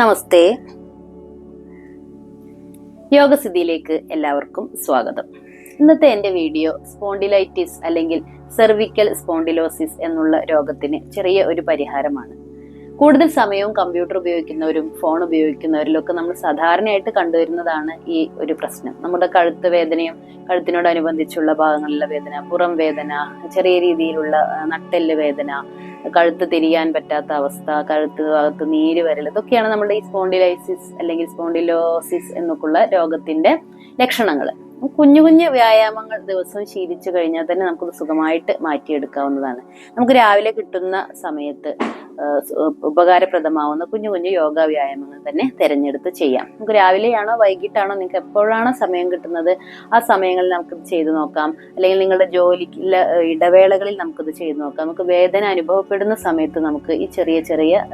നമസ്തേ. യോഗസിദ്ധിയിലേക്ക് എല്ലാവർക്കും സ്വാഗതം. ഇന്നത്തെ എന്റെ വീഡിയോ സ്പോണ്ടിലൈറ്റിസ് അല്ലെങ്കിൽ സെർവിക്കൽ സ്പോണ്ടിലോസിസ് എന്നുള്ള രോഗത്തിന് ചെറിയ ഒരു പരിഹാരമാണ്. കൂടുതൽ സമയവും കമ്പ്യൂട്ടർ ഉപയോഗിക്കുന്നവരും ഫോൺ ഉപയോഗിക്കുന്നവരിലൊക്കെ നമ്മൾ സാധാരണയായിട്ട് കണ്ടുവരുന്നതാണ് ഈ ഒരു പ്രശ്നം. നമ്മുടെ കഴുത്ത് വേദനയും കഴുത്തിനോടനുബന്ധിച്ചുള്ള ഭാഗങ്ങളിലെ വേദന പുറം വേദന ചെറിയ രീതിയിലുള്ള നട്ടെല്ല് വേദന കഴുത്ത് തിരിയാൻ പറ്റാത്ത അവസ്ഥ കഴുത്ത് ഭാഗത്ത് നീര് വരൽ ഇതൊക്കെയാണ് നമ്മുടെ ഈ സ്പോണ്ടിലൈസിസ് അല്ലെങ്കിൽ സ്പോണ്ടിലോസിസ് എന്നൊക്കെയുള്ള രോഗത്തിന്റെ ലക്ഷണങ്ങൾ. കുഞ്ഞു കുഞ്ഞു വ്യായാമങ്ങൾ ദിവസവും ശീലിച്ചു കഴിഞ്ഞാൽ തന്നെ നമുക്കത് സുഖമായിട്ട് മാറ്റിയെടുക്കാവുന്നതാണ്. നമുക്ക് രാവിലെ കിട്ടുന്ന സമയത്ത് ഉപകാരപ്രദമാവുന്ന കുഞ്ഞു കുഞ്ഞു യോഗ വ്യായാമങ്ങൾ തന്നെ തിരഞ്ഞെടുത്ത് ചെയ്യാം. നമുക്ക് രാവിലെയാണോ വൈകിട്ടാണോ നിങ്ങൾക്ക് എപ്പോഴാണോ സമയം കിട്ടുന്നത് ആ സമയങ്ങളിൽ നമുക്കിത് ചെയ്തു നോക്കാം. അല്ലെങ്കിൽ നിങ്ങളുടെ ജോലിക്കുള്ള ഇടവേളകളിൽ നമുക്കിത് ചെയ്തു നോക്കാം. നമുക്ക് വേദന അനുഭവപ്പെടുന്ന സമയത്ത് നമുക്ക് ഈ ചെറിയ ചെറിയ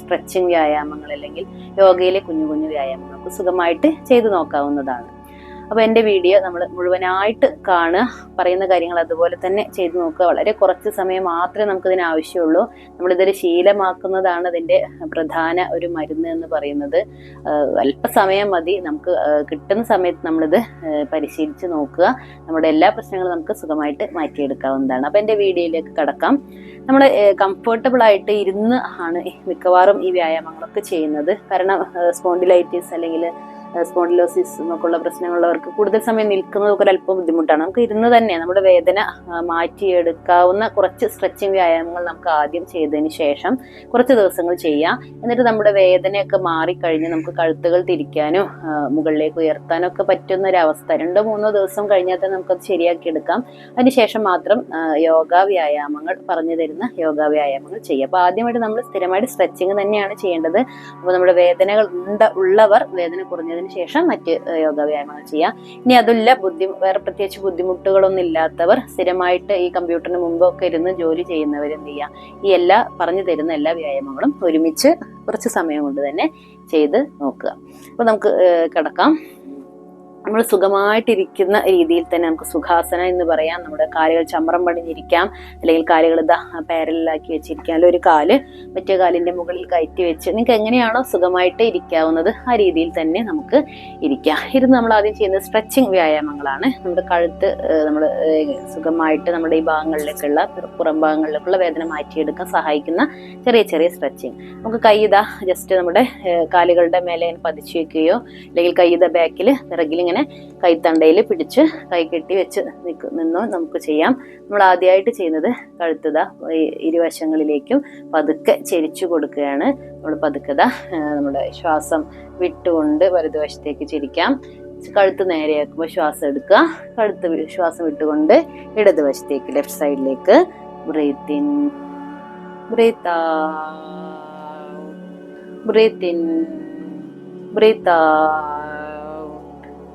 സ്ട്രെച്ചിങ് വ്യായാമങ്ങൾ അല്ലെങ്കിൽ യോഗയിലെ കുഞ്ഞു കുഞ്ഞു വ്യായാമങ്ങൾ നമുക്ക് സുഖമായിട്ട് ചെയ്തു നോക്കാവുന്നതാണ്. അപ്പോൾ എന്റെ വീഡിയോ നമ്മൾ മുഴുവനായിട്ട് കാണുക പറയുന്ന കാര്യങ്ങൾ അതുപോലെ തന്നെ ചെയ്തു നോക്കുക. വളരെ കുറച്ച് സമയം മാത്രമേ നമുക്കിതിന് ആവശ്യമുള്ളൂ. നമ്മളിതൊരു ശീലമാക്കുന്നതാണ് ഇതിന്റെ പ്രധാന ഒരു മരുന്ന് എന്ന് പറയുന്നത്. അല്പ അല്പസമയം മതി. നമുക്ക് കിട്ടുന്ന സമയത്ത് നമ്മളിത് പരിശീലിച്ച് നോക്കുക. നമ്മുടെ എല്ലാ പ്രശ്നങ്ങളും നമുക്ക് സുഖമായിട്ട് മാറ്റിയെടുക്കാവുന്നതാണ്. അപ്പോൾ എന്റെ വീഡിയോയിലേക്ക് കടക്കാം. നമ്മൾ കംഫർട്ടബിൾ ആയിട്ട് ഇരുന്ന് ആണ് മിക്കവാറും ഈ വ്യായാമങ്ങളൊക്കെ ചെയ്യുന്നത്. കാരണം സ്പോണ്ടിലൈറ്റിസ് അല്ലെങ്കിൽ സ്പോണ്ടിലോസിസ് എന്നൊക്കെയുള്ള പ്രശ്നങ്ങളുള്ളവർക്ക് കൂടുതൽ സമയം നിൽക്കുന്നതൊക്കെ ഒരു അല്പം ബുദ്ധിമുട്ടാണ്. നമുക്ക് ഇരുന്ന് തന്നെ നമ്മുടെ വേദന മാറ്റിയെടുക്കാവുന്ന കുറച്ച് സ്ട്രെച്ചിങ് വ്യായാമങ്ങൾ നമുക്ക് ആദ്യം ചെയ്തതിന് ശേഷം കുറച്ച് ദിവസങ്ങൾ ചെയ്യാം. എന്നിട്ട് നമ്മുടെ വേദനയൊക്കെ മാറിക്കഴിഞ്ഞ് നമുക്ക് കഴുത്തുകൾ തിരിക്കാനോ മുകളിലേക്ക് ഉയർത്താനോ ഒക്കെ പറ്റുന്ന ഒരു അവസ്ഥ. രണ്ടോ മൂന്നോ ദിവസം കഴിഞ്ഞാൽ തന്നെ നമുക്കത് ശരിയാക്കി എടുക്കാം. അതിനുശേഷം മാത്രം യോഗ വ്യായാമങ്ങൾ പറഞ്ഞു തരുന്ന യോഗ വ്യായാമങ്ങൾ ചെയ്യാം. അപ്പോൾ ആദ്യമായിട്ട് നമ്മൾ സ്ഥിരമായിട്ട് സ്ട്രെച്ചിങ് തന്നെയാണ് ചെയ്യേണ്ടത്. അപ്പോൾ നമ്മുടെ വേദനകൾ ഉണ്ട ഉള്ളവർ വേദന കുറഞ്ഞതിന് ശേഷം മറ്റ് ആ, യോഗ വ്യായാമങ്ങൾ ചെയ്യാം. ഇനി അതല്ല ബുദ്ധി വേറെ പ്രത്യേകിച്ച് ബുദ്ധിമുട്ടുകളൊന്നും ഇല്ലാത്തവർ സ്ഥിരമായിട്ട് ഈ കമ്പ്യൂട്ടറിന് മുമ്പൊക്കെ ഇരുന്ന് ജോലി ചെയ്യുന്നവർ എന്ത് ചെയ്യാം? ഈ എല്ലാ പറഞ്ഞു തരുന്ന എല്ലാ വ്യായാമങ്ങളും ഒരുമിച്ച് കുറച്ച് സമയം കൊണ്ട് തന്നെ ചെയ്ത് നോക്കുക. അപ്പോൾ നമുക്ക് കിടക്കാം. നമ്മൾ സുഖമായിട്ടിരിക്കുന്ന രീതിയിൽ തന്നെ നമുക്ക് സുഖാസനം എന്ന് പറയാം. നമ്മുടെ കാലുകൾ ചമ്രം പടിഞ്ഞിരിക്കാം. അല്ലെങ്കിൽ കാലുകൾ ഇതാ പാരലാക്കി വെച്ചിരിക്കാം. അല്ലെങ്കിൽ ഒരു കാൽ മറ്റേ കാലിന്റെ മുകളിൽ കയറ്റി വെച്ച് നിങ്ങൾക്ക് എങ്ങനെയാണോ സുഖമായിട്ട് ഇരിക്കാവുന്നത് ആ രീതിയിൽ തന്നെ നമുക്ക് ഇരിക്കാം. ഇരുന്ന് നമ്മൾ ആദ്യം ചെയ്യുന്ന സ്ട്രെച്ചിങ് വ്യായാമങ്ങളാണ്. നമ്മുടെ കഴുത്ത് നമ്മൾ സുഖമായിട്ട് നമ്മുടെ ഈ ഭാഗങ്ങളിലേക്കുള്ള പുറം ഭാഗങ്ങളിലേക്കുള്ള വേദന മാറ്റിയെടുക്കാൻ സഹായിക്കുന്ന ചെറിയ ചെറിയ സ്ട്രെച്ചിങ്. നമുക്ക് കൈ ഇതാ ജസ്റ്റ് നമ്മുടെ കാലുകളുടെ മേലെ പതിച്ചു വെക്കുകയോ അല്ലെങ്കിൽ കൈ ഇതാ ബാക്കിൽ പിറകിൽ ഇങ്ങനെ കൈത്തണ്ടയിൽ പിടിച്ച് കൈ കെട്ടി വെച്ച് നിൽക്ക് നിന്നോ നമുക്ക് ചെയ്യാം. നമ്മൾ ആദ്യമായിട്ട് ചെയ്യുന്നത് കഴുത്തുത ഇരുവശങ്ങളിലേക്കും പതുക്കെ ചെരിച്ചു കൊടുക്കുകയാണ്. നമ്മൾ പതുക്കത നമ്മുടെ ശ്വാസം വിട്ടുകൊണ്ട് വലതുവശത്തേക്ക് ചിരിക്കാം. കഴുത്ത് നേരെയാക്കുമ്പോൾ ശ്വാസം എടുക്കുക. കഴുത്ത് ശ്വാസം വിട്ടുകൊണ്ട് ഇടതുവശത്തേക്ക് ലെഫ്റ്റ് സൈഡിലേക്ക് breathe in breathe breathe in breathe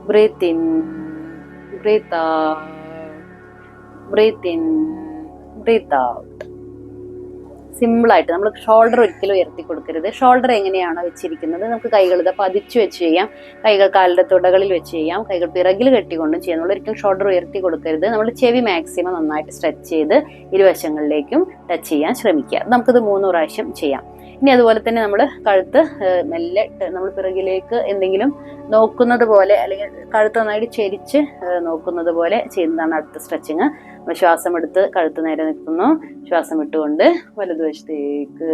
breathe in breathe breathe in, breathe out. സിമ്പിളായിട്ട് നമ്മൾ ഷോൾഡർ ഒരിക്കലും ഉയർത്തി കൊടുക്കരുത്. ഷോൾഡർ എങ്ങനെയാണോ വെച്ചിരിക്കുന്നത് നമുക്ക് കൈകൾ ഇത് പതിച്ചു വെച്ച് ചെയ്യാം. കൈകൾ കാലിന്റെ തുടകളിൽ വെച്ച് ചെയ്യാം. കൈകൾ പിറകിൽ കെട്ടിക്കൊണ്ടും ചെയ്യാം. നമ്മൾ ഒരിക്കലും ഷോൾഡർ ഉയർത്തി കൊടുക്കരുത്. നമ്മൾ ചെവി മാക്സിമം നന്നായിട്ട് സ്ട്രെച്ച് ചെയ്ത് ഇരുവശങ്ങളിലേക്കും ടച്ച് ചെയ്യാൻ ശ്രമിക്കുക. നമുക്കിത് മൂന്ന് പ്രാവശ്യം ചെയ്യാം. ഇനി അതുപോലെ തന്നെ നമ്മൾ കഴുത്ത് മെല്ലെ നമ്മൾ പിറകിലേക്ക് എന്തെങ്കിലും നോക്കുന്നത് പോലെ അല്ലെങ്കിൽ കഴുത്ത് നന്നായിട്ട് ചെരിച്ച് നോക്കുന്നത് പോലെ ചെയ്യുന്നതാണ് അടുത്ത സ്ട്രെച്ചിങ് നമ്മൾ ശ്വാസം എടുത്ത് കഴുത്ത് നേരെ നിൽക്കുന്നു ശ്വാസം വിട്ടുകൊണ്ട് വലതുവശത്തേക്ക്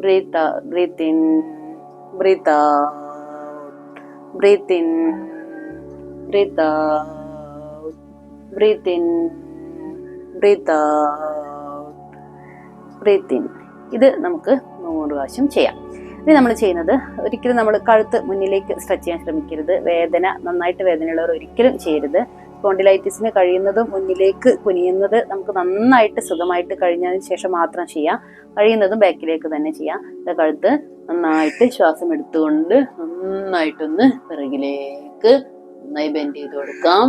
breathe in breathe breathe breathe in breathe ഇത് നമുക്ക് നൂറ് പ്രാവശ്യം ചെയ്യാം. ഇനി നമ്മൾ ചെയ്യുന്നത് ഒരിക്കലും നമ്മൾ കഴുത്ത് മുന്നിലേക്ക് സ്ട്രെച്ച് ചെയ്യാൻ ശ്രമിക്കരുത്. വേദന നന്നായിട്ട് വേദനയുള്ളവർ ഒരിക്കലും ചെയ്യരുത്. സ്പോണ്ടിലൈറ്റിസിന് കഴിയുന്നതും മുന്നിലേക്ക് കുനിയുന്നത് നമുക്ക് നന്നായിട്ട് സുഖമായിട്ട് കഴിഞ്ഞതിന് ശേഷം മാത്രം ചെയ്യാം. കഴിയുന്നതും ബാക്കിലേക്ക് തന്നെ ചെയ്യാം. കഴുത്ത് നന്നായിട്ട് ശ്വാസം എടുത്തുകൊണ്ട് നന്നായിട്ടൊന്ന് പിറകിലേക്ക് നന്നായി ബെൻഡ് ചെയ്ത് കൊടുക്കാം.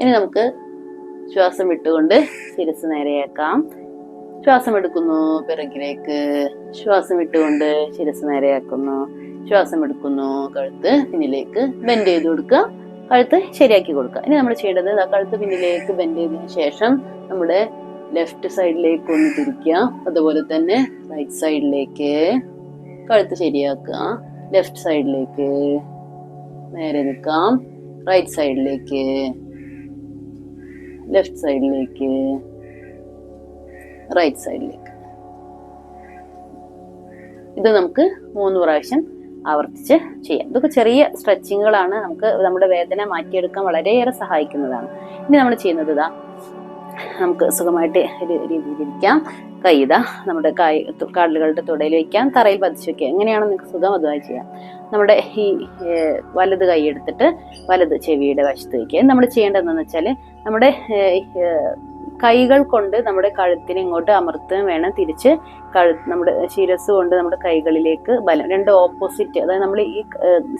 ഇനി നമുക്ക് ശ്വാസം വിട്ടുകൊണ്ട് ശിരസ് നേരെയാക്കാം. ശ്വാസം എടുക്കുന്നു പിറകിലേക്ക് ശ്വാസം വിട്ടുകൊണ്ട് ശിരസ് നേരെയാക്കുന്നു ശ്വാസം എടുക്കുന്നു കഴുത്ത് പിന്നിലേക്ക് ബെൻഡ് ചെയ്ത് കൊടുക്കുക കഴുത്ത് ശരിയാക്കി കൊടുക്കുക. ഇനി നമ്മൾ ചെയ്യേണ്ടത് ആ കഴുത്ത് പിന്നിലേക്ക് ബെൻഡ് ചെയ്തതിന് ശേഷം നമ്മുടെ ലെഫ്റ്റ് സൈഡിലേക്ക് ഒന്ന് തിരിക്കുക. അതുപോലെ തന്നെ റൈറ്റ് സൈഡിലേക്ക് കഴുത്ത് ശരിയാക്കുക. ലെഫ്റ്റ് സൈഡിലേക്ക് നേരെ നിൽക്കാം. റൈറ്റ് സൈഡിലേക്ക് ലെഫ്റ്റ് സൈഡിലേക്ക് റൈറ്റ് സൈഡിലേക്ക്. ഇത് നമുക്ക് മൂന്ന് പ്രാവശ്യം ആവർത്തിച്ച് ചെയ്യാം. ഇതൊക്കെ ചെറിയ സ്ട്രെച്ചിങ്ങുകളാണ് നമുക്ക് നമ്മുടെ വേദന മാറ്റിയെടുക്കാൻ വളരെയേറെ സഹായിക്കുന്നതാണ്. ഇനി നമ്മൾ ചെയ്യുന്നത് ഇതാ. നമുക്ക് സുഖമായിട്ട് രീതിയിൽ കൈ ഇതാ നമ്മുടെ കൈ തു- കാലുകളുടെ തുടയിൽ വയ്ക്കാം. തറയിൽ പതിച്ച് വെക്കാം എങ്ങനെയാണ് നിങ്ങൾക്ക് സുഖം അതുമായി ചെയ്യാം. നമ്മുടെ ഈ വലത് കൈ എടുത്തിട്ട് വലത് ചെവിയുടെ വശത്ത് വയ്ക്കുക. നമ്മൾ ചെയ്യേണ്ടതെന്ന് വെച്ചാൽ നമ്മുടെ കൈകൾ കൊണ്ട് നമ്മുടെ കഴുത്തിനെ ഇങ്ങോട്ട് അമർത്തുകയും വേണം. തിരിച്ച് കഴു നമ്മുടെ ശിരസ് കൊണ്ട് നമ്മുടെ കൈകളിലേക്ക് ബലം രണ്ട് ഓപ്പോസിറ്റ് അതായത് നമ്മൾ ഈ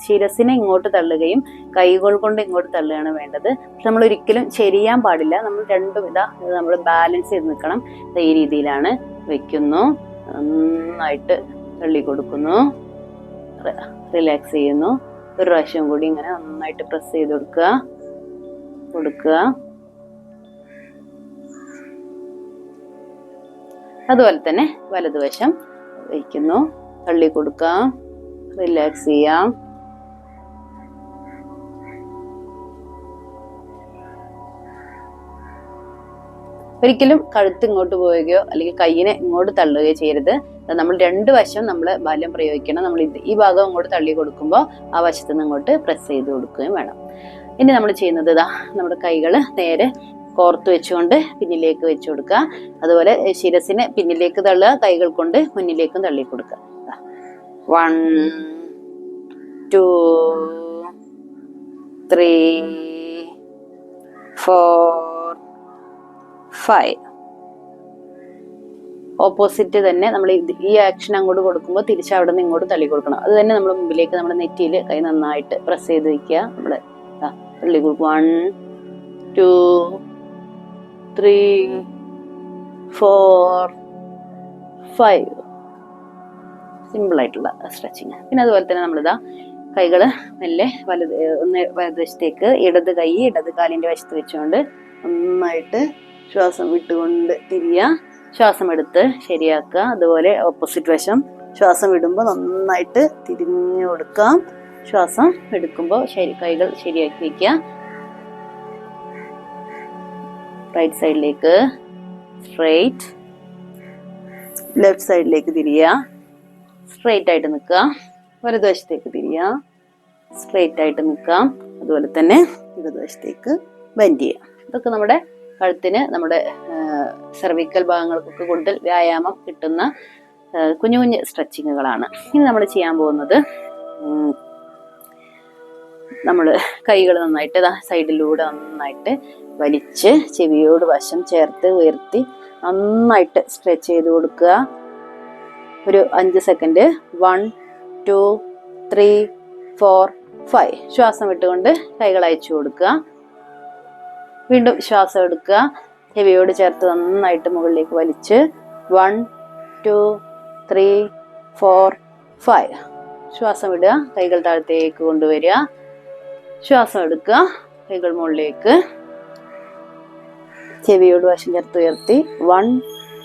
ശിരസിനെ ഇങ്ങോട്ട് തള്ളുകയും കൈകൾ കൊണ്ട് ഇങ്ങോട്ട് തള്ളുകയാണ് വേണ്ടത്. നമ്മൾ ഒരിക്കലും ചെരിയാൻ പാടില്ല. നമ്മൾ രണ്ടും ഇതാ നമ്മൾ ബാലൻസ് ചെയ്ത് നിൽക്കണം. ഈ രീതിയിലാണ് വെക്കുന്നു. നന്നായിട്ട് തള്ളി കൊടുക്കുന്നു. റിലാക്സ് ചെയ്യുന്നു. ഒരു പ്രാവശ്യം കൂടി ഇങ്ങനെ നന്നായിട്ട് പ്രസ് ചെയ്ത് കൊടുക്കുക. കൊടുക്കുക. അതുപോലെ തന്നെ വലതുവശം വയ്ക്കുന്നു. തള്ളി കൊടുക്കാം റിലാക്സ് ചെയ്യാം ഒരിക്കലും കഴുത്ത് ഇങ്ങോട്ട് പോവുകയോ അല്ലെങ്കിൽ കയ്യിനെ ഇങ്ങോട്ട് തള്ളുകയോ ചെയ്യരുത്. നമ്മൾ രണ്ട് വശം നമ്മൾ ബലം പ്രയോഗിക്കണം. നമ്മൾ ഈ ഭാഗം അങ്ങോട്ട് തള്ളി കൊടുക്കുമ്പോൾ ആ വശത്ത് നിന്ന് ഇങ്ങോട്ട് പ്രസ് ചെയ്ത് കൊടുക്കുകയും വേണം. ഇനി നമ്മൾ ചെയ്യുന്നത് ഇതാ നമ്മുടെ കൈകൾ നേരെ കോർത്ത് വെച്ചുകൊണ്ട് പിന്നിലേക്ക് വെച്ചു കൊടുക്കുക. അതുപോലെ ശിരസിനെ പിന്നിലേക്ക് തള്ളുക കൈകൾ കൊണ്ട് മുന്നിലേക്കും തള്ളി കൊടുക്കുക. One two three four five. Opposite തന്നെ നമ്മൾ ഈ ആക്ഷൻ അങ്ങോട്ട് കൊടുക്കുമ്പോൾ തിരിച്ച് അവിടെ നിന്ന് ഇങ്ങോട്ട് തള്ളി കൊടുക്കണം. അത് തന്നെ നമ്മൾ മുമ്പിലേക്ക് നമ്മുടെ നെറ്റിയിൽ കൈ നന്നായിട്ട് പ്രസ് ചെയ്ത് വയ്ക്കുക. നമ്മൾ തള്ളി കൊടുക്കും. One two three four five സിമ്പിളായിട്ടുള്ള സ്ട്രെച്ചിങ് പിന്നെ അതുപോലെ തന്നെ നമ്മളിതാ കൈകൾ മെല്ലെ വലത് ഒന്ന് വലതുവശത്തേക്ക് ഇടത് കൈ ഇടത് കാലിന്റെ വശത്ത് വെച്ചുകൊണ്ട് നന്നായിട്ട് ശ്വാസം വിട്ടുകൊണ്ട് തിരിയുക ശ്വാസം എടുത്ത് ശരിയാക്കുക. അതുപോലെ ഓപ്പോസിറ്റ് വശം ശ്വാസം വിടുമ്പോൾ നന്നായിട്ട് തിരിഞ്ഞു കൊടുക്കാം. ശ്വാസം എടുക്കുമ്പോൾ ശരി കൈകൾ ശരിയാക്കി വെക്കുക. റൈറ്റ് സൈഡിലേക്ക് സ്ട്രെയിറ്റ് ലെഫ്റ്റ് സൈഡിലേക്ക് തിരിയുക സ്ട്രെയിറ്റ് ആയിട്ട് നിൽക്കുക. വലതുവശത്തേക്ക് തിരിയുക സ്ട്രെയിറ്റ് ആയിട്ട് നിൽക്കാം അതുപോലെ തന്നെ ഇടതുവശത്തേക്ക് ബെൻഡ് ചെയ്യുക. ഇതൊക്കെ നമ്മുടെ കഴുത്തിന് നമ്മുടെ സെർവിക്കൽ ഭാഗങ്ങൾക്കൊക്കെ കൂടുതൽ വ്യായാമം കിട്ടുന്ന കുഞ്ഞു കുഞ്ഞു സ്ട്രെച്ചിങ്ങുകളാണ് ഇനി നമ്മൾ ചെയ്യാൻ പോകുന്നത് നമ്മൾ കൈകൾ നന്നായിട്ട് സൈഡിലൂടെ നന്നായിട്ട് വലിച്ച് ചെവിയോട് വശം ചേർത്ത് ഉയർത്തി നന്നായിട്ട് സ്ട്രെച്ച് ചെയ്ത് കൊടുക്കുക. ഒരു അഞ്ച് second one two three four five ശ്വാസം വിട്ടുകൊണ്ട് കൈകൾ അയച്ചു കൊടുക്കുക. വീണ്ടും ശ്വാസം എടുക്കുക. ചെവിയോട് ചേർത്ത് നന്നായിട്ട് മുകളിലേക്ക് വലിച്ച്. One two three four five ശ്വാസം വിടുക കൈകൾ താഴത്തേക്ക് കൊണ്ടുവരിക. ശ്വാസം എടുക്കുക കൈകൾ മുകളിലേക്ക്. ചെവിയോട് വശം ചേർത്ത് ഉയർത്തി. One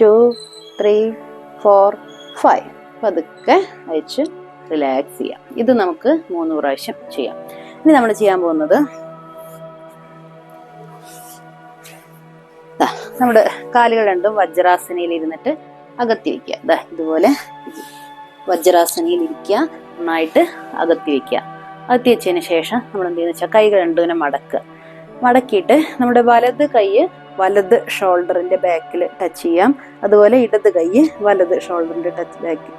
two three four five പതുക്കെ അയച്ച് റിലാക്സ് ചെയ്യാം ഇത് നമുക്ക് മൂന്ന് പ്രാവശ്യം ചെയ്യാം. ഇനി നമ്മൾ ചെയ്യാൻ പോകുന്നത് നമ്മുടെ കാലുകൾ രണ്ടും വജ്രാസനയിൽ ഇരുന്നിട്ട് അകത്തി വെക്കുക ദാ ഇതുപോലെ വജ്രാസനയിൽ ഇരിക്കുക. നന്നായിട്ട് അകത്തി വെക്കുക തേച്ചതിന് ശേഷം നമ്മൾ എന്ത് ചെയ്യുന്ന വെച്ചാൽ കൈകൾ രണ്ടുവിനെ മടക്കുക മടക്കിയിട്ട് നമ്മുടെ വലത് കൈ വലത് ഷോൾഡറിന്റെ ബാക്കിൽ ടച്ച് ചെയ്യാം. അതുപോലെ ഇടത് കൈ വലത് ഷോൾഡറിന്റെ ടച്ച് ബാക്ക്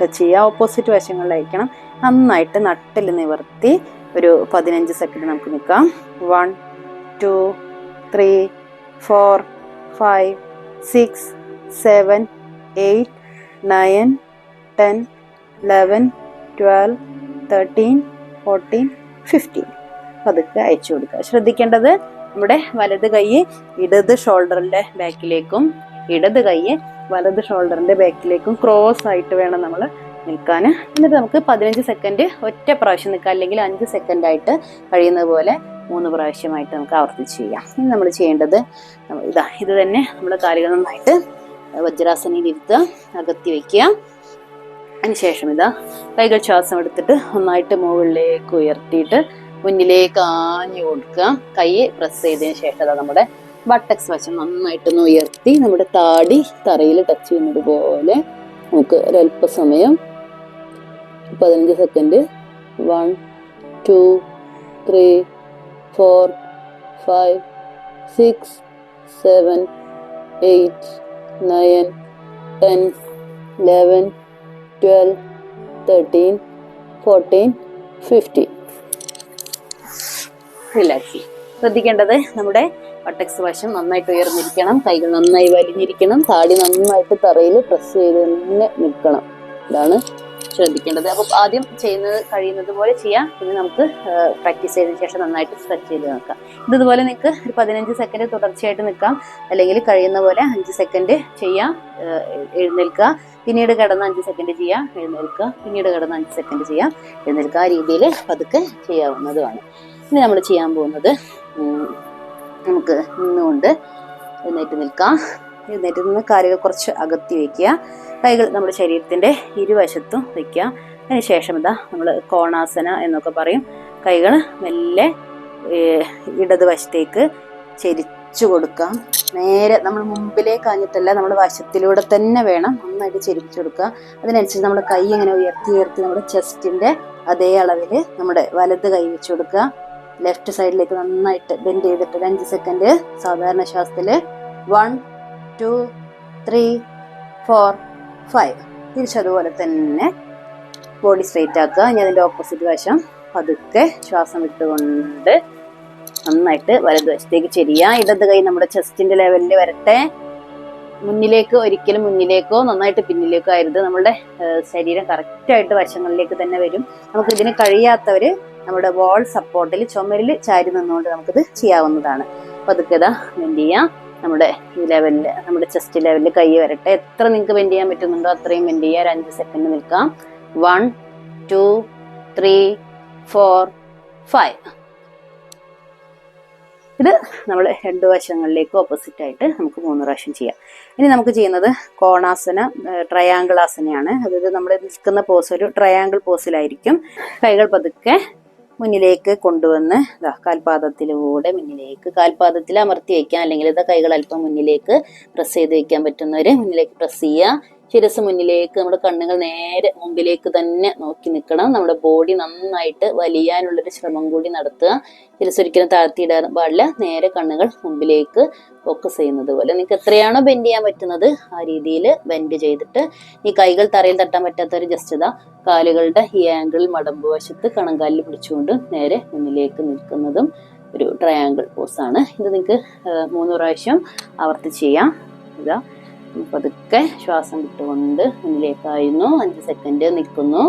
ടച്ച് ചെയ്യുക ഓപ്പോസിറ്റ് വശങ്ങളിലായിരിക്കണം. നന്നായിട്ട് നട്ടിൽ നിവർത്തി ഒരു പതിനഞ്ച് സെക്കൻഡ് നമുക്ക് നിൽക്കാം. One two three four five six seven eight nine ten eleven twelve thirteen fourteen fifteen പതുക്കെ അയച്ചു കൊടുക്കുക. ശ്രദ്ധിക്കേണ്ടത് നമ്മുടെ വലത് കൈ ഇടത് ഷോൾഡറിന്റെ ബാക്കിലേക്കും ഇടത് കൈ വലത് ഷോൾഡറിന്റെ ബാക്കിലേക്കും ക്രോസ് ആയിട്ട് വേണം നമ്മൾ നിൽക്കാൻ. എന്നിട്ട് നമുക്ക് പതിനഞ്ച് സെക്കൻഡ് ഒറ്റ പ്രാവശ്യം നിൽക്കുക. അല്ലെങ്കിൽ അഞ്ച് സെക്കൻഡ് ആയിട്ട് കഴിയുന്നത് പോലെ മൂന്ന് പ്രാവശ്യമായിട്ട് നമുക്ക് ആവർത്തിച്ച് ചെയ്യാം. ഇനി നമ്മൾ ചെയ്യേണ്ടത് ഇതാ ഇത് തന്നെ നമ്മുടെ കാലുകൾ നന്നായിട്ട് വജ്രാസനയിൽ ഇരുത്തുക അകത്തി വെക്കുക. അതിനുശേഷം ഇതാ കൈകൾ ശ്വാസം എടുത്തിട്ട് ഒന്നായിട്ട് മുകളിലേക്ക് ഉയർത്തിയിട്ട് മുന്നിലേക്ക് ആഞ്ഞു കൊടുക്കുക. കൈ പ്രസ് ചെയ്തതിന് ശേഷം അതാ നമ്മുടെ ബട്ടക്സ് വശം നന്നായിട്ടൊന്ന് ഉയർത്തി നമ്മുടെ താടി തറയിൽ ടച്ച് ചെയ്യുന്നത് പോലെ നമുക്ക് ഒരല്പസമയം പതിനഞ്ച് second one two three four five six seven eight nine ten eleven twelve thirteen fourteen fifteen relax ശ്രദ്ധിക്കേണ്ടത് നമ്മുടെ വട്ടക്സ് വശം നന്നായിട്ട് ഉയർന്നിരിക്കണം കൈകൾ നന്നായി വലിഞ്ഞിരിക്കണം താടി നന്നായിട്ട് തറയിൽ പ്രസ് ചെയ്ത് തന്നെ നിൽക്കണം. ഇതാണ് ശ്രദ്ധിക്കേണ്ടത്. അപ്പോൾ ആദ്യം ചെയ്യുന്നത് കഴിയുന്നത് പോലെ ചെയ്യാം. പിന്നെ നമുക്ക് പ്രാക്ടീസ് ചെയ്തതിനു ശേഷം നന്നായിട്ട് സ്ട്രെച്ച് ചെയ്ത് നോക്കാം ഇത് ഇതുപോലെ നിങ്ങൾക്ക് ഒരു പതിനഞ്ച് സെക്കൻഡ് തുടർച്ചയായിട്ട് നിൽക്കാം. അല്ലെങ്കിൽ കഴിയുന്ന പോലെ അഞ്ച് സെക്കൻഡ് ചെയ്യാം. എഴുന്നേൽക്കുക. പിന്നീട് കിടന്ന് അഞ്ച് സെക്കൻഡ് ചെയ്യാം. എഴുന്നേൽക്കുക. പിന്നീട് കിടന്ന് അഞ്ച് സെക്കൻഡ് ചെയ്യാം. എഴുന്നേൽക്കുക. ആ രീതിയിൽ പതുക്കെ ചെയ്യാവുന്നതുമാണ്. ഇനി നമ്മൾ ചെയ്യാൻ പോകുന്നത് നമുക്ക് നിന്നുകൊണ്ട് എഴുന്നേറ്റ് നിൽക്കാം. എഴുന്നേറ്റ് നിന്ന് കാലുകൾ കുറച്ച് അകത്തി വയ്ക്കുക. കൈകൾ നമ്മുടെ ശരീരത്തിന്റെ ഇരുവശത്തും വയ്ക്കുക. അതിനുശേഷം ഇതാ നമ്മൾ കോണാസന എന്നൊക്കെ പറയും. കൈകൾ മെല്ലെ ഇടതുവശത്തേക്ക് ഇടതുവശത്തേക്ക് ചെരിച്ചു കൊടുക്കാം. നേരെ നമ്മൾ മുമ്പിലേക്ക് ആഞ്ഞിട്ടല്ല നമ്മൾ വശത്തിലൂടെ തന്നെ വേണം നന്നായിട്ട് ചെരിച്ചു കൊടുക്കുക. അതിനനുസരിച്ച് നമ്മുടെ കൈ ഇങ്ങനെ ഉയർത്തി ഉയർത്തി നമ്മുടെ ചെസ്റ്റിന്റെ അതേ അളവിൽ നമ്മുടെ വലത് കൈ വെച്ച് കൊടുക്കുക. ലെഫ്റ്റ് സൈഡിലേക്ക് നന്നായിട്ട് ബെൻഡ് ചെയ്തിട്ട് അഞ്ച് സെക്കൻഡ് സാധാരണ ശ്വാസത്തിൽ one two three four five തിരിച്ചതുപോലെ തന്നെ ബോഡി സ്ട്രെയിറ്റ് ആക്കുക. ഇനി അതിന്റെ ഓപ്പോസിറ്റ് വശം പതുക്കെ ശ്വാസം വിട്ടുകൊണ്ട് നന്നായിട്ട് വലതുവശത്തേക്ക് ചെരിയ. ഇടത് കൈ നമ്മുടെ ചെസ്റ്റിന്റെ ലെവലിൽ വരട്ടെ. മുന്നിലേക്കോ ഒരിക്കലും മുന്നിലേക്കോ നന്നായിട്ട് പിന്നിലേക്കോ ആയിരുന്നു നമ്മുടെ ശരീരം കറക്റ്റായിട്ട് വശങ്ങളിലേക്ക് തന്നെ വരും. നമുക്ക് ഇതിന് കഴിയാത്തവർ നമ്മുടെ വാൾ സപ്പോർട്ടിൽ ചുമരിൽ ചാരി നിന്നുകൊണ്ട് നമുക്കിത് ചെയ്യാവുന്നതാണ്. പതുക്കെ ഇതാ ബെൻഡ് ചെയ്യാം. നമ്മുടെ ലെവലിൽ നമ്മുടെ ചെസ്റ്റ് ലെവലിൽ കൈ വരട്ടെ. എത്ര നിങ്ങൾക്ക് ബെൻഡ് ചെയ്യാൻ പറ്റുന്നുണ്ടോ അത്രയും ബെൻഡ് ചെയ്യുക ഒരു അഞ്ച് സെക്കൻഡ് നിൽക്കാം. One two three four five ഇത് നമ്മൾ രണ്ട് വശങ്ങളിലേക്കും ഓപ്പോസിറ്റ് ആയിട്ട് നമുക്ക് മൂന്ന് പ്രാവശ്യം ചെയ്യാം. ഇനി നമുക്ക് ചെയ്യുന്നത് കോണാസന ട്രയാങ്കിൾ ആസനയാണ്. അതായത് നമ്മൾ നിൽക്കുന്ന പോസ് ഒരു ട്രയാങ്കിൾ പോസിലായിരിക്കും കൈകൾ പതുക്കെ മുന്നിലേക്ക് കൊണ്ടുവന്ന് ദാ കാൽപാദത്തിലൂടെ മുന്നിലേക്ക് കാൽപാദത്തിൽ അമർത്തി വയ്ക്കാം അല്ലെങ്കിൽ ഇതാ കൈകൾ അല്പം മുന്നിലേക്ക് പ്രസ് ചെയ്ത് വയ്ക്കാൻ പറ്റുന്നവർ മുന്നിലേക്ക് പ്രസ് ചെയ്യുക. ശിരസ് മുന്നിലേക്ക് നമ്മുടെ കണ്ണുകൾ നേരെ മുമ്പിലേക്ക് തന്നെ നോക്കി നിൽക്കണം. നമ്മുടെ ബോഡി നന്നായിട്ട് വലിയാനുള്ളൊരു ശ്രമം കൂടി നടത്തുക. ശിരസ് ഒരിക്കലും താഴ്ത്തിയിടാൻ പാടില്ല. നേരെ കണ്ണുകൾ മുമ്പിലേക്ക് ഫോക്കസ് ചെയ്യുന്നത് പോലെ. നിങ്ങൾക്ക് എത്രയാണോ ബെൻഡ് ചെയ്യാൻ പറ്റുന്നത് ആ രീതിയിൽ ബെൻഡ് ചെയ്തിട്ട് ഈ കൈകൾ തറയിൽ തട്ടാൻ പറ്റാത്ത ജസ്റ്റ് ഇതാ കാലുകളുടെ ഈ ആംഗിൾ മടമ്പ് വശത്ത് കണങ്കാലിൽ പിടിച്ചുകൊണ്ട് നേരെ മുന്നിലേക്ക് നിൽക്കുന്നതും ഒരു ട്രയാങ്കിൾ പോസാണ് ഇത് നിങ്ങൾക്ക് മൂന്ന് പ്രാവശ്യം ആവർത്തിച്ച് ചെയ്യാം. ഇതാ. പതുക്കെ ശ്വാസം വിട്ടുകൊണ്ട് മുന്നിലേക്കായിരുന്നു അഞ്ച് സെക്കൻഡ് നിൽക്കുന്നു.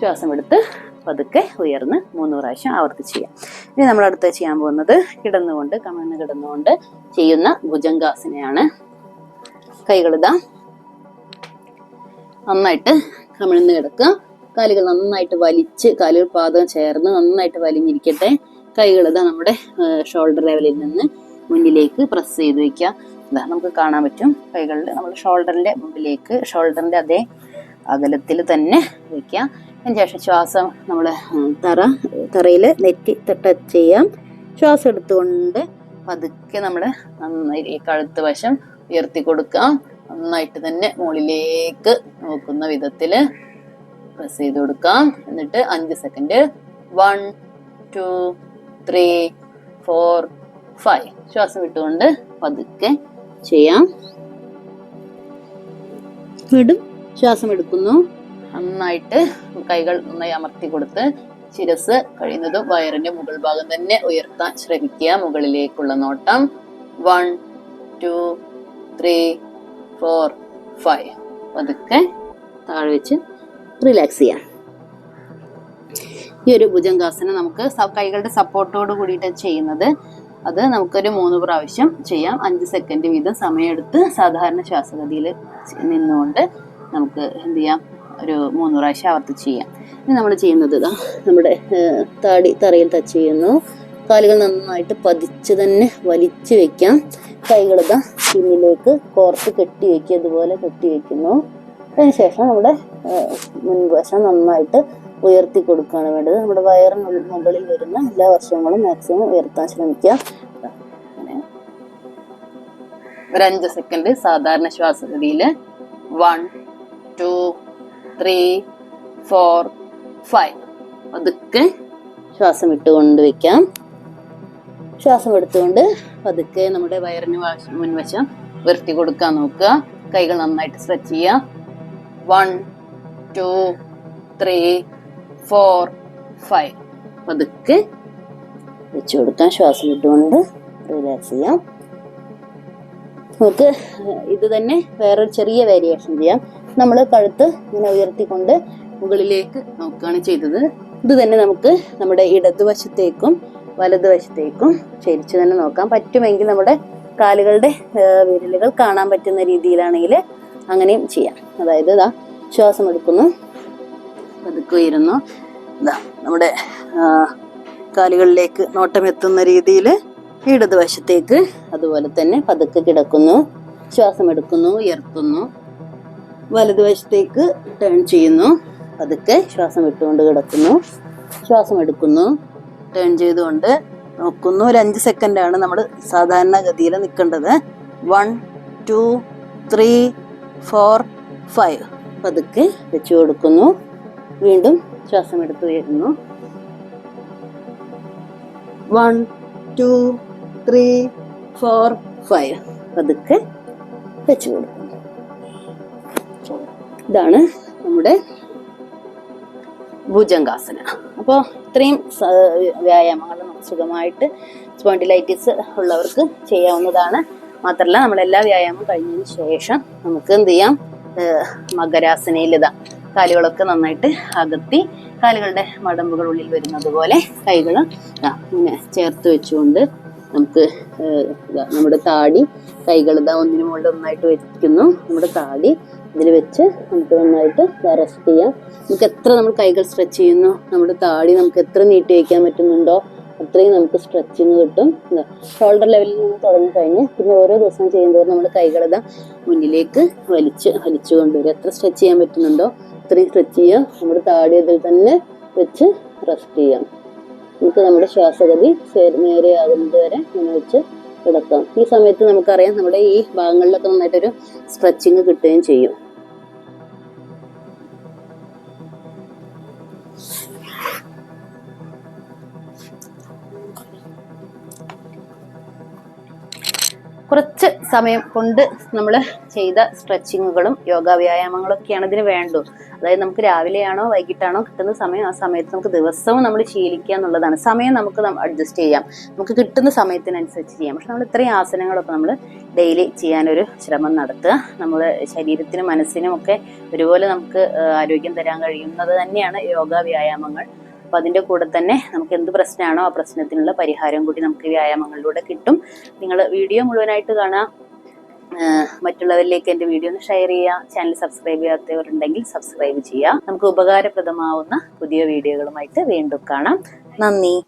ശ്വാസം എടുത്ത് പതുക്കെ ഉയർന്ന് മൂന്ന് പ്രാവശ്യം ആവർത്തിച്ച് ചെയ്യാം. ഇനി നമ്മൾ അടുത്ത് ചെയ്യാൻ പോകുന്നത് കിടന്നുകൊണ്ട് കമിഴ്ന്ന് കിടന്നുകൊണ്ട് ചെയ്യുന്ന ഭുജങ്കാസനയാണ് കൈകളിതാ നന്നായിട്ട് കമിഴ്ന്ന് കിടക്കുക. കാലുകൾ നന്നായിട്ട് വലിച്ച് കാലുകൾ പാദം ചേർന്ന് നന്നായിട്ട് വലിഞ്ഞിരിക്കട്ടെ. കൈകൾ ഇതാ നമ്മുടെ ഷോൾഡർ ലെവലിൽ നിന്ന് മുന്നിലേക്ക് പ്രസ് ചെയ്ത് വെക്കുക. ഇതാ നമുക്ക് കാണാൻ പറ്റും. കൈകളിൽ നമ്മൾ ഷോൾഡറിന്റെ മുമ്പിലേക്ക് ഷോൾഡറിന്റെ അതേ അകലത്തിൽ തന്നെ വെക്കുക. അതിനുശേഷം ശ്വാസം നമ്മൾ തറ തറയിൽ നെറ്റി ടച്ച് ചെയ്യാം. ശ്വാസം എടുത്തുകൊണ്ട് പതുക്കെ നമ്മൾ നന്നായി കഴുത്ത് വശം ഉയർത്തി കൊടുക്കാം നന്നായിട്ട് തന്നെ മുകളിലേക്ക് നോക്കുന്ന വിധത്തിൽ പ്രസ് ചെയ്ത് കൊടുക്കാം എന്നിട്ട് അഞ്ച് second one two three four five ശ്വാസം വിട്ടുകൊണ്ട് പതുക്കെ ചെയ്യാം. വിടും. ശ്വാസം എടുക്കുന്നു നന്നായിട്ട് കൈകൾ നന്നായി അമർത്തി കൊടുത്ത് ശിരസ് കഴിയുന്നതും വയറിന്റെ മുകൾ ഭാഗം തന്നെ ഉയർത്താൻ ശ്രമിക്കുക. മുകളിലേക്കുള്ള നോട്ടം. One two three four five പതുക്കെ താഴെ വെച്ച് റിലാക്സ് ചെയ്യാം. ഈ ഒരു ഭുജംഗാസനം നമുക്ക് കൈകളുടെ സപ്പോർട്ടോട് കൂടിയിട്ട് ചെയ്യുന്നത്. അത് നമുക്കൊരു മൂന്ന് പ്രാവശ്യം ചെയ്യാം. അഞ്ച് സെക്കൻഡ് വീതം സമയമെടുത്ത് സാധാരണ ശ്വാസഗതിയിൽ നിന്നുകൊണ്ട് നമുക്ക് എന്ത് ചെയ്യാം? ഒരു മൂന്ന് പ്രാവശ്യം ആവർത്തിച്ച് ചെയ്യാം. ഇനി നമ്മൾ ചെയ്യുന്നത് ഇതാ നമ്മുടെ താടി തറയിൽ ടച്ച് ചെയ്യുന്നു. കാലുകൾ നന്നായിട്ട് പതിച്ച് തന്നെ വലിച്ചു വെക്കാം. കൈകളിതാ പിന്നിലേക്ക് കോർത്ത് കെട്ടി വെക്കുക അതുപോലെ കെട്ടി വെക്കുന്നു. അതിനുശേഷം നമ്മുടെ മുൻവശം നന്നായിട്ട് ഉയർത്തി കൊടുക്കുകയാണ് വേണ്ടത്. നമ്മുടെ വയറിന് മുകളിൽ വരുന്ന എല്ലാ വർഷങ്ങളും മാക്സിമം ഉയർത്താൻ ശ്രമിക്കുക. ഒരു അഞ്ച് സെക്കൻഡ് സാധാരണ ശ്വാസഗതിയിൽ one two three four five പതുക്കെ ശ്വാസം ഇട്ടുകൊണ്ട് വെക്കാം. ശ്വാസം എടുത്തുകൊണ്ട് പതുക്കെ നമ്മുടെ വയറിന് വാശ- മുൻവശം ഉയർത്തി കൊടുക്കാൻ നോക്കുക. കൈകൾ നന്നായിട്ട് സ്ട്രെച്ച് ചെയ്യുക. One two three four five പതുക്കെ വെച്ചു കൊടുക്കാം. ശ്വാസം ഇട്ടുകൊണ്ട് റിലാക്സ് ചെയ്യാം. നമുക്ക് ഇത് തന്നെ വേറൊരു ചെറിയ വേരിയേഷൻ ചെയ്യാം. നമ്മൾ കഴുത്ത് ഇങ്ങനെ ഉയർത്തിക്കൊണ്ട് മുകളിലേക്ക് നോക്കുകയാണ് ചെയ്തത്. ഇത് തന്നെ നമുക്ക് നമ്മുടെ ഇടതുവശത്തേക്കും വലതുവശത്തേക്കും ചരിച്ചു തന്നെ നോക്കാം. പറ്റുമെങ്കിൽ നമ്മുടെ കാലുകളുടെ വിരലുകൾ കാണാൻ പറ്റുന്ന രീതിയിലാണെങ്കിൽ അങ്ങനെയും ചെയ്യാം. അതായത് ഇതാ ശ്വാസം എടുക്കുന്നു. പതുക്കെ ഉയരുന്നു ഇതാ നമ്മുടെ കാലുകളിലേക്ക് നോട്ടം എത്തുന്ന രീതിയിൽ ഇടതുവശത്തേക്ക് അതുപോലെ തന്നെ പതുക്കെ കിടക്കുന്നു ശ്വാസമെടുക്കുന്നു ഉയർത്തുന്നു. വലതുവശത്തേക്ക് ടേൺ ചെയ്യുന്നു പതുക്കെ ശ്വാസം വിട്ടുകൊണ്ട് കിടക്കുന്നു ശ്വാസം എടുക്കുന്നു ടേൺ ചെയ്തുകൊണ്ട് നോക്കുന്നു. ഒരു അഞ്ച് സെക്കൻഡാണ് നമ്മൾ സാധാരണ സാധാരണഗതിയിൽ നിൽക്കേണ്ടത്. One two three four five പതുക്കെ വെച്ചു കൊടുക്കുന്നു. വീണ്ടും ശ്വാസം എടുത്തു വരുന്നു one two three four five പതുക്കെ വെച്ചു കൊടുക്കുന്നു. ഇതാണ് നമ്മുടെ ഭുജംഗാസന. അപ്പോൾ ഇത്രയും വ്യായാമങ്ങൾ നമുക്ക് സുഖമായിട്ട് സ്പോണ്ടിലൈറ്റിസ് ഉള്ളവർക്ക് ചെയ്യാവുന്നതാണ്. മാത്രമല്ല നമ്മളെല്ലാ വ്യായാമം കഴിഞ്ഞതിന് ശേഷം നമുക്ക് എന്ത് ചെയ്യാം? മകരാസനയിലിതാ. കാലുകളൊക്കെ നന്നായിട്ട് അകത്തി കാലുകളുടെ മടമ്പുകൾ ഉള്ളിൽ വരുന്നത് പോലെ കൈകൾ ഇങ്ങനെ ചേർത്ത് വെച്ചുകൊണ്ട് നമുക്ക് നമ്മുടെ താടി കൈകൾ ഇതാ ഒന്നിനു മുകളിൽ ഒന്നായിട്ട് വെക്കുന്നു. നമ്മുടെ താടി ഇതിൽ വെച്ച് നമുക്ക് നന്നായിട്ട് റെസ്റ്റ് ചെയ്യാം. നമുക്ക് എത്ര നമ്മൾ കൈകൾ സ്ട്രെച്ച് ചെയ്യുന്നു നമ്മുടെ താടി നമുക്ക് എത്ര നീട്ടി വയ്ക്കാൻ പറ്റുന്നുണ്ടോ അത്രയും നമുക്ക് സ്ട്രെച്ചിങ് കിട്ടും. ഷോൾഡർ ലെവലിൽ നിന്ന് തുടങ്ങി കഴിഞ്ഞ് പിന്നെ ഓരോ ദിവസം ചെയ്യുമ്പോൾ നമ്മൾ കൈകളിതാ മുന്നിലേക്ക് വലിച്ച് വലിച്ചു കൊണ്ടുവരും എത്ര സ്ട്രെച്ച് ചെയ്യാൻ പറ്റുന്നുണ്ടോ അത്രയും സ്ട്രെച്ച് ചെയ്യാം. നമ്മുടെ താടിയതിൽ തന്നെ വെച്ച് റെസ്റ്റ് ചെയ്യാം. നമുക്ക് നമ്മുടെ ശ്വാസഗതി നേരെയാകുന്നത് വരെ ഇങ്ങനെ വെച്ച് കിടക്കാം. ഈ സമയത്ത് നമുക്കറിയാം നമ്മുടെ ഈ ഭാഗങ്ങളിലൊക്കെ നന്നായിട്ടൊരു സ്ട്രെച്ചിങ് കിട്ടുകയും ചെയ്യും. കുറച്ച് സമയം കൊണ്ട് നമ്മൾ ചെയ്ത സ്ട്രെച്ചിങ്ങുകളും യോഗ വ്യായാമങ്ങളൊക്കെയാണ് ഇതിന് വേണ്ടത്. അതായത് നമുക്ക് രാവിലെയാണോ വൈകിട്ടാണോ കിട്ടുന്ന സമയം ആ സമയത്ത് നമുക്ക് ദിവസവും നമ്മൾ ശീലിക്കുക എന്നുള്ളതാണ്. സമയം നമുക്ക് അഡ്ജസ്റ്റ് ചെയ്യാം. നമുക്ക് കിട്ടുന്ന സമയത്തിനനുസരിച്ച് ചെയ്യാം. പക്ഷെ നമ്മൾ ഇത്രയും ആസനങ്ങളൊക്കെ നമ്മൾ ഡെയിലി ചെയ്യാനൊരു ശ്രമം നടത്തുക. നമ്മൾ ശരീരത്തിനും മനസ്സിനും ഒക്കെ ഒരുപോലെ നമുക്ക് ആരോഗ്യം തരാൻ കഴിയുന്നത് തന്നെയാണ് യോഗ വ്യായാമങ്ങൾ. അപ്പൊ അതിന്റെ കൂടെ തന്നെ നമുക്ക് എന്ത് പ്രശ്നമാണോ ആ പ്രശ്നത്തിനുള്ള പരിഹാരം കൂടി നമുക്ക് വ്യായാമങ്ങളിലൂടെ കിട്ടും. നിങ്ങൾ വീഡിയോ മുഴുവനായിട്ട് കാണാം. മറ്റുള്ളവരിലേക്ക് എന്റെ വീഡിയോ ഒന്ന് ഷെയർ ചെയ്യുക ചാനൽ സബ്സ്ക്രൈബ് ചെയ്യാത്തവരുണ്ടെങ്കിൽ സബ്സ്ക്രൈബ് ചെയ്യുക നമുക്ക് ഉപകാരപ്രദമാവുന്ന പുതിയ വീഡിയോകളുമായിട്ട് വീണ്ടും കാണാം. നന്ദി.